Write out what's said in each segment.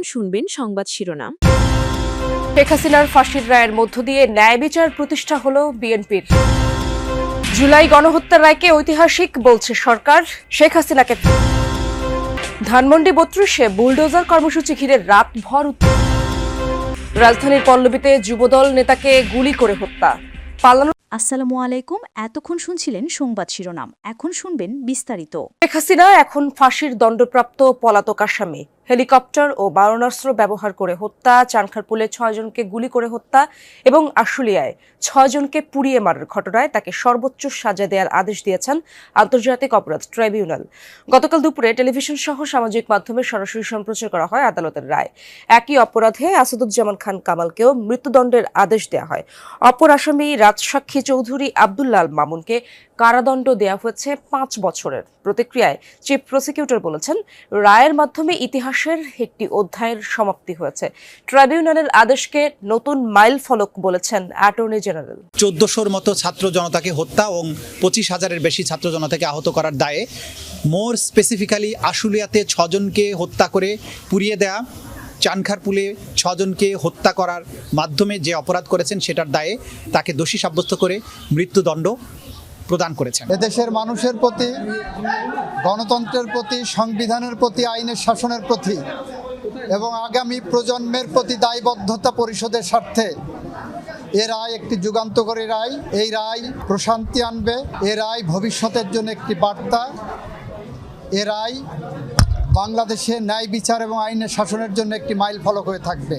এখন শুনবেন সংবাদ শিরোনাম। শেখ হাসিনার ফাঁসির রায়ের মধ্য দিয়ে ন্যায় বিচার প্রতিষ্ঠা হল বিএনপির। জুলাই গণহত্যার রায়কে ঐতিহাসিক বলছে সরকার, শেখ হাসিনাকে ধানমন্ডি বত্রিশে বুলডোজার কর্মসূচি ঘিরে রাতভর উত্তেজনা। রাজধানীর পল্লবীতে যুবদল নেতাকে গুলি করে হত্যা। পালানো আসসালামু আলাইকুম। এতক্ষণ শুনছিলেন সংবাদ শিরোনাম। এখন শুনবেন বিস্তারিত। শেখ হাসিনা এখন ফাঁসির দণ্ডপ্রাপ্ত পলাতক আসামি। হেলিকপ্টার ও বারণাস্ত্র ব্যবহার করে হত্যা, চানখারপুলে ছয়জনকে গুলি করে হত্যা এবং আশুলিয়ায় ছয়জনকে পুড়িয়ে মারার ঘটনায় তাকে সর্বোচ্চ সাজা দেওয়ার আদেশ দিয়েছেন আন্তর্জাতিক অপরাধ ট্রাইব্যুনাল। গতকাল দুপুরে টেলিভিশন সহ সামাজিক মাধ্যমে সরাসরি সম্প্রচার করা হয় আদালতের রায়। একই অপরাধে আসাদুজ্জামান খান কামালকেও মৃত্যুদণ্ডের আদেশ দেওয়া হয়। অপর আসামি রাজসাক্ষী চৌধুরী আবদুল্লাল মামুনকে কারাদণ্ড দেওয়া হয়েছে পাঁচ বছরের। প্রতিক্রিয়ায় চিফ প্রসিকিউটর বলেছেন, রায়ের মাধ্যমে ইতিহাসের একটি অধ্যায়ের সমাপ্তি হয়েছে। ট্রাইব্যুনালের আদেশকে নতুন মাইল ফলক বলেছেন অ্যাটর্নি জেনারেল। চোদ্দশোর মতো ছাত্র জনতাকে হত্যা এবং পঁচিশ হাজারের বেশি ছাত্র জনতাকে আহত করার দায়ে, মোর স্পেসিফিক্যালি আশুলিয়াতে ছজনকে হত্যা করে পুড়িয়ে দেয়া চানখারপুলে ছজনকে হত্যা করার মাধ্যমে যে অপরাধ করেছেন সেটার দায়ে তাকে দোষী সাব্যস্ত করে মৃত্যুদণ্ড প্রদান করেছেন। এদেশের মানুষের প্রতি, গণতন্ত্রের প্রতি, সংবিধানের প্রতি, আইনের শাসনের প্রতি এবং আগামী প্রজন্মের প্রতি দায়বদ্ধতা পরিষদের স্বার্থে এ রায় একটি যুগান্তকারী রায়। এই রায় প্রশান্তি আনবে, এ রায় ভবিষ্যতের জন্য একটি বার্তা, এ রায় বাংলাদেশে ন্যায় বিচার এবং আইনের শাসনের জন্য একটি মাইল ফলক হয়ে থাকবে।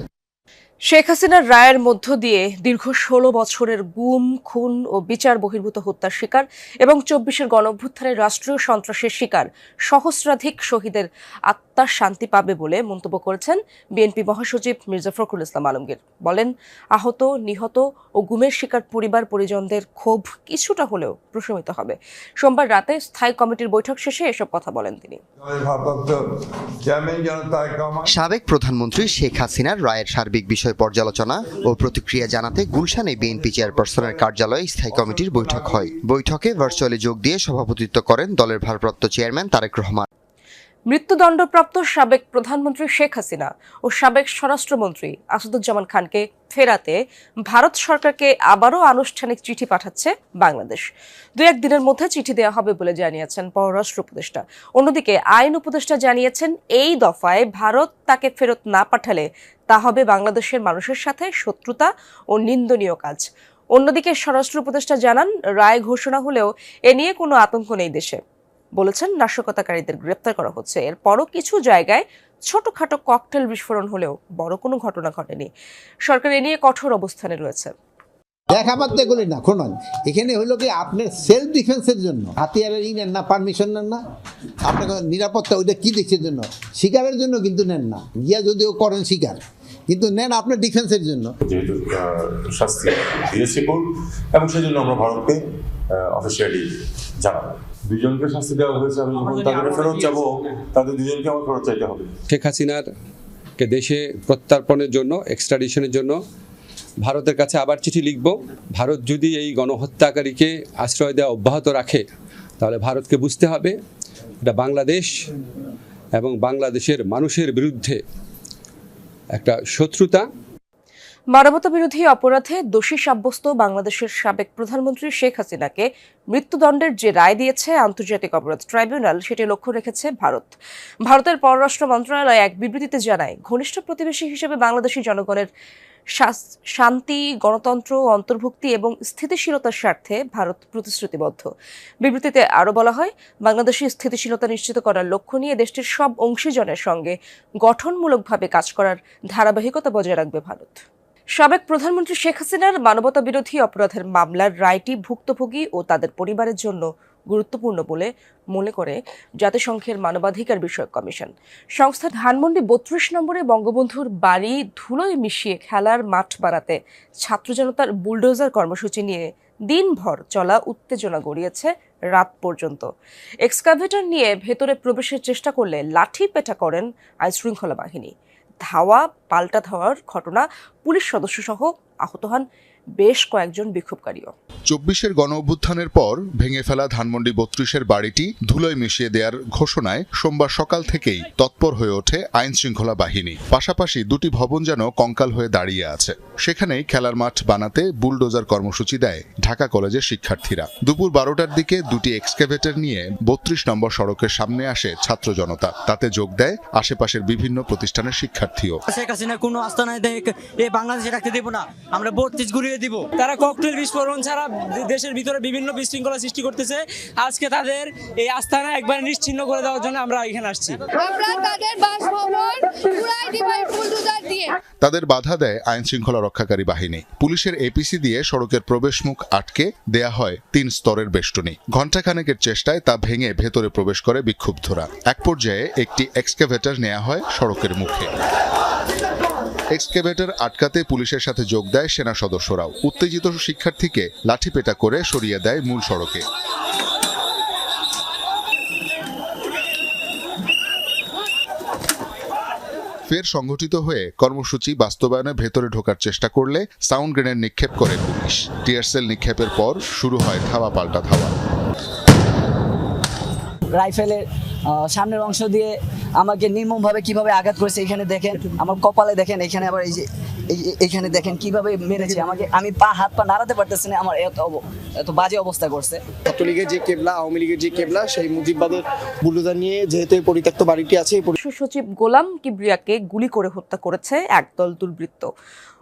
শেখ হাসিনার রায়ের মধ্য দিয়ে দীর্ঘ ষোলো বছরের গুম, খুন ও বিচার বহির্ভূত হত্যার শিকার এবং চব্বিশের গণঅভ্যুত্থানের রাষ্ট্রীয় সন্ত্রাসের শিকার সহস্রাধিক শহীদের আত্মার শান্তি পাবে বলে মন্তব্য করেছেন বিএনপি মহাসচিব মির্জা ফখরুল ইসলাম আলমগীর। বলেন, আহত, নিহত ও গুমের শিকার পরিবার পরিজনদের ক্ষোভ কিছুটা হলেও প্রশমিত হবে। সোমবার রাতে স্থায়ী কমিটির বৈঠক শেষে এসব কথা বলেন তিনি। সাবেক প্রধানমন্ত্রী শেখ হাসিনার রায়ের সার্বিক বিষয় পর্যালোচনা ও প্রতিক্রিয়া জানাতে গুলশানে বিএনপি চেয়ারপারসনের কার্যালয়ে স্থায়ী কমিটির বৈঠক হয়। বৈঠকে ভার্চুয়ালি যোগ দিয়ে সভাপতিত্ব করেন দলের ভারপ্রাপ্ত চেয়ারম্যান তারেক রহমান। মৃত্যুদণ্ডপ্রাপ্ত সাবেক প্রধানমন্ত্রী শেখ হাসিনা ও সাবেক স্বরাষ্ট্রমন্ত্রী আসাদুজ্জামান খানকে ফেরাতে ভারত সরকারকে আবারও আনুষ্ঠানিক চিঠি পাঠাচ্ছে বাংলাদেশ। দু এক দিনের মধ্যে চিঠি দেওয়া হবে বলে জানিয়েছেন পররাষ্ট্র উপদেষ্টা। অন্যদিকে আইন উপদেষ্টা জানিয়েছেন এই দফায় ভারত তাকে ফেরত না পাঠালে তা হবে বাংলাদেশের মানুষের সাথে শত্রুতা ও নিন্দনীয় কাজ। অন্যদিকে স্বরাষ্ট্র উপদেষ্টা জানান, রায় ঘোষণা হলেও এ নিয়ে কোনো আতঙ্ক নেই দেশে। বলেছেন, নাশকতাকারীদের গ্রেপ্তার করা হচ্ছে। এরপরও কিছু জায়গায় ছোটখাটো ককটেল বিস্ফোরণ হলেও বড় কোনো ঘটনা ঘটেনি। সরকার এ নিয়ে কঠোর অবস্থানে রয়েছে। দেখাবার এগুলি না শুনুন এখানে হলো কি, আপনার সেলফ ডিফেন্সের জন্য, হাতিয়ারের ই নেন না, পারমিশন নেন না। আপনাকে নিরাপত্তা ওইটা কী দেখছের জন্য? শিকারের জন্য কিন্তু নেন না। গিয়া যদিও করেন শিকার। কিন্তু নেন আপনার ডিফেন্সের জন্য। যেহেতু শাস্তি দিয়েছে কোর্ট এবং সেই জন্য আমরা ভারতকে অফিসিয়ালি জানাব। দুজনকে শাস্তি দেওয়া হয়েছে আমি যখন তাদের ফেরত যাব তাদের দুজনকে আমার ফেরত চাইতে হবে। শেখ হাসিনার কে দেশে প্রত্যার্পণের জন্য এক্সট্রাডিশনের জন্য ভারতের কাছে আবার চিঠি লিখব। ভারত যদি এই গণহত্যাকারীকে আশ্রয় দেওয়া অব্যাহত রাখে তাহলে ভারতকে বুঝতে হবে এটা বাংলাদেশ এবং বাংলাদেশের মানুষের বিরুদ্ধে একটা শত্রুতা। মানবতা বিরোধী অপরাধে দোষী সাব্যস্ত বাংলাদেশের সাবেক প্রধানমন্ত্রী শেখ হাসিনাকে মৃত্যুদণ্ডের যে রায় দিয়েছে আন্তর্জাতিক অপরাধ ট্রাইব্যুনাল, সেটি লক্ষ্য রেখেছে ভারত। ভারতের পররাষ্ট্র মন্ত্রণালয় এক বিবৃতিতে জানায়, ঘনিষ্ঠ প্রতিবেশী হিসেবে বাংলাদেশি জনগণের শান্তি, গণতন্ত্র, অন্তর্ভুক্তি এবং স্থিতিশীলতার স্বার্থে ভারত প্রতিশ্রুতিবদ্ধ। বিবৃতিতে আরও বলা হয় বাংলাদেশি স্থিতিশীলতা নিশ্চিত করার লক্ষ্য নিয়ে দেশটির সব অংশীজনের সঙ্গে গঠনমূলকভাবে কাজ করার ধারাবাহিকতা বজায় রাখবে ভারত। সাবেক প্রধানমন্ত্রী শেখ হাসিনার মানবতা বিরোধী অপরাধের মামলার রায়টি ভুক্তভোগী ও তাদের পরিবারের জন্য গুরুত্বপূর্ণ বলে মনে করে জাতিসংঘের মানবাধিকার বিষয়ক কমিশন। সংস্থা ধানমন্ডি বত্রিশ নম্বরে বঙ্গবন্ধুর বাড়ি ধুলোয় মিশিয়ে খেলার মাঠ বাড়াতে ছাত্র জনতার বুলডোজার কর্মসূচি নিয়ে দিনভর চলা উত্তেজনা গড়িয়েছে রাত পর্যন্ত। এক্সকাভেটর নিয়ে ভেতরে প্রবেশের চেষ্টা করলে লাঠি পেটা করেন আইনশৃঙ্খলা বাহিনী। ধাওয়া, পাল্টা ধাওয়ার ঘটনা পুলিশ সদস্য সহ আহত হন বেশ কয়েকজন বিক্ষোভকারীও। চব্বিশের গণ অভ্যুত্থানের পর ভেঙে ফেলা ধানমন্ডি বত্রিশের বাড়িটি ধুলোয় মিশিয়ে দেওয়ার ঘোষণায় সোমবার সকাল থেকেই তৎপর হয়ে ওঠে আইন শৃঙ্খলা বাহিনী। পাশাপাশি দুটি ভবন যেন কঙ্কাল হয়ে দাঁড়িয়ে আছে। সেখানেই খেলার মাঠ বানাতে বুলডোজার কর্মসূচি দেয় ঢাকা কলেজের শিক্ষার্থীরা। দুপুর বারোটার দিকে দুটি এক্সকেভেটর নিয়ে বত্রিশ নম্বর সড়কের সামনে আসে ছাত্র জনতা। তাতে যোগ দেয় আশেপাশের বিভিন্ন প্রতিষ্ঠানের শিক্ষার্থীও। শেখ হাসিনা কোনো আস্থানায় এই বাংলাদেশে রাখতে দেবো না। আমরা বত্রিশ ঘুরিয়ে দিব। তারা ককটেল বিস্ফোরণ ছাড়া দেশের ভিতরে বিভিন্ন বিশৃঙ্খলা সৃষ্টি করতেছে। আজকে তাদের এই আস্থানা একবার নিশ্চিন্ন করে দেওয়ার জন্য আমরা এখানে আসছি। তাদের বাধা দেয় আইন শৃঙ্খলা রক্ষাকারী বাহিনী। পুলিশের এপিসি দিয়ে সড়কের প্রবেশমুখ আটকে দেয়া হয় তিন স্তরের বেষ্টনী। ঘণ্টাখানেকের চেষ্টায় তা ভেঙে ভেতরে প্রবেশ করে বিক্ষুব্ধরা। এক পর্যায়ে একটি এক্সকেভেটর নেওয়া হয় সড়কের মুখে। এক্সকেভেটর আটকাতে পুলিশের সাথে যোগ দেয় সেনা সদস্যরাও। উত্তেজিত শিক্ষার্থীকে লাঠিপেটা করে সরিয়ে দেয় মূল সড়কে। ফের সংগঠিত হয়ে কর্মসূচি বাস্তবায়নে ভেতরে ঢোকার চেষ্টা করলে সাউন্ড গ্রেনেড নিক্ষেপ করে পুলিশ। টিয়ারসেল নিক্ষেপের পর শুরু হয় ধাওয়া, পাল্টা ধাওয়া। রাইফেলের সামনের অংশ দিয়ে আমাকে নির্মমভাবে কীভাবে আঘাত করেছে এখানে দেখেন আমার কপালে দেখেন এখানে আবার এই যে এখানে দেখেন কীভাবে মেরেছে। আমাকে আমি পা হাত পা নাড়াতে পারতেছি না আমার এত অব- এত বাজে অবস্থা করছে। ছাত্রলীগের যে কেবলা আওয়ামী লীগের যে কেবলা সেই মুজিববাদের বুলডোজার নিয়ে যেহেতু এই পরিত্যক্ত বাড়িটি আছে সচিব গোলাম কিবরিয়াকে গুলি করে হত্যা করেছে একদল দুর্বৃত্ত।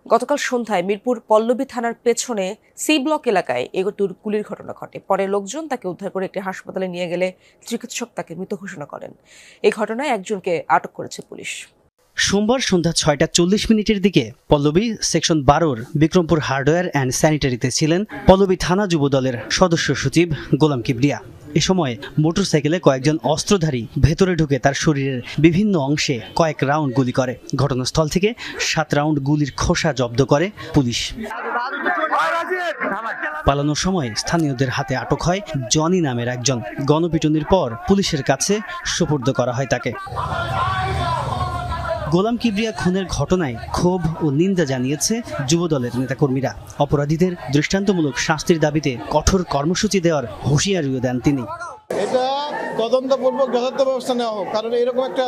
গতকাল সন্ধ্যায় মিরপুর পল্লবী থানার পেছনে সি ব্লক এলাকায় এগোটুর গুলির ঘটনা ঘটে। পরে লোকজন তাকে উদ্ধার করে একটি হাসপাতালে নিয়ে গেলে চিকিৎসক তাকে মৃত ঘোষণা করেন। এই ঘটনায় একজনকে আটক করেছে পুলিশ। সোমবার সন্ধ্যা ছয়টা চল্লিশ মিনিটের দিকে পল্লবী সেকশন বারোর বিক্রমপুর হার্ডওয়্যার অ্যান্ড স্যানিটারিতে ছিলেন পল্লবী থানা যুব দলের সদস্য সচিব গোলাম কিবরিয়া। এ সময় মোটরসাইকেলে কয়েকজন অস্ত্রধারী ভেতরে ঢুকে তার শরীরের বিভিন্ন অংশে কয়েক রাউন্ড গুলি করে। ঘটনাস্থল থেকে সাত রাউন্ড গুলির খোসা জব্দ করে পুলিশ। পালানোর সময় স্থানীয়দের হাতে আটক হয় জনি নামের একজন। গণপিটুনির পর পুলিশের কাছে সোপর্দ করা হয় তাকে। গোলাম কিবরিয়া খুনের ঘটনায় ক্ষোভ ও নিন্দা জানিয়েছে যুবদলের নেতাকর্মীরা। অপরাধীদের দৃষ্টান্তমূলক শাস্তির দাবিতে কঠোর কর্মসূচি দেওয়ার হুঁশিয়ারিও দেন তিনি। এটা তদন্তপূর্বক যথার্থ ব্যবস্থা নেওয়া হোক। কারণ এরকম একটা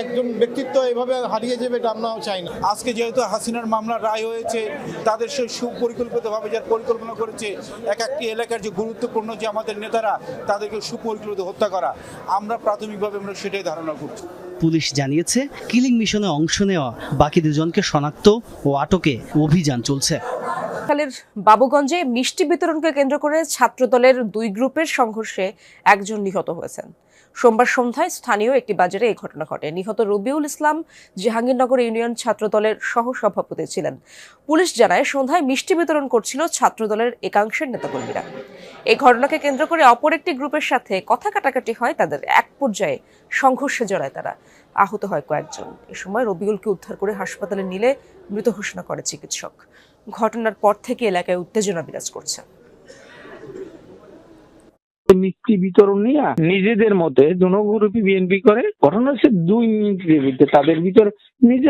একজন ব্যক্তিত্ব এভাবে হারিয়ে যাবে এটা আমরা চাই না। আজকে যেহেতু হাসিনার মামলা রায় হয়েছে তাদের সেই সুপরিকল্পিতভাবে যার পরিকল্পনা করেছে এক একটি এলাকার যে গুরুত্বপূর্ণ যে আমাদের নেতারা তাদেরকে সুপরিকল্পিত হত্যা করা আমরা প্রাথমিকভাবে আমরা সেটাই ধারণা করছি। পুলিশ জানিয়েছে কিলিং মিশনে অংশ নেওয়া বাকি দুজনকে শনাক্ত ও আটকে অভিযান চলছে। কালের বাবুগঞ্জে মিষ্টি বিতরণকে কেন্দ্র করে ছাত্রদলের দুই গ্রুপের সংঘর্ষে একজন নিহত হয়েছেন। সোমবার সন্ধ্যায় স্থানীয় একটি বাজারে এই ঘটনা ঘটে। নিহত রবিউল ইসলাম জাহাঙ্গীরনগর ইউনিয়ন ছাত্রদলের সহ সভাপতি ছিলেন। পুলিশ জানায়, সন্ধ্যায় মিষ্টি বিতরণ করছিল ছাত্রদলের একাংশের নেতাকর্মীরা। এই ঘটনাকে কেন্দ্র করে অপর একটি গ্রুপের সাথে কথা কাটাকাটি হয়, তাদের এক পর্যায়ে সংঘর্ষে জড়ায় তারা। আহত হয় কয়েকজন। এ সময় রবিউলকে উদ্ধার করে হাসপাতালে নিলে মৃত ঘোষণা করে চিকিৎসক। ঘটনার পর থেকে এলাকায় উত্তেজনা বিরাজ করছে। মিষ্টি বিতরণ নিয়ে নিজেদের মধ্যে দুনো গ্রুপই বিএনপি করে, ঘটনা হচ্ছে দুই মিনিটের ভিতরে তাদের ভিতর নিজের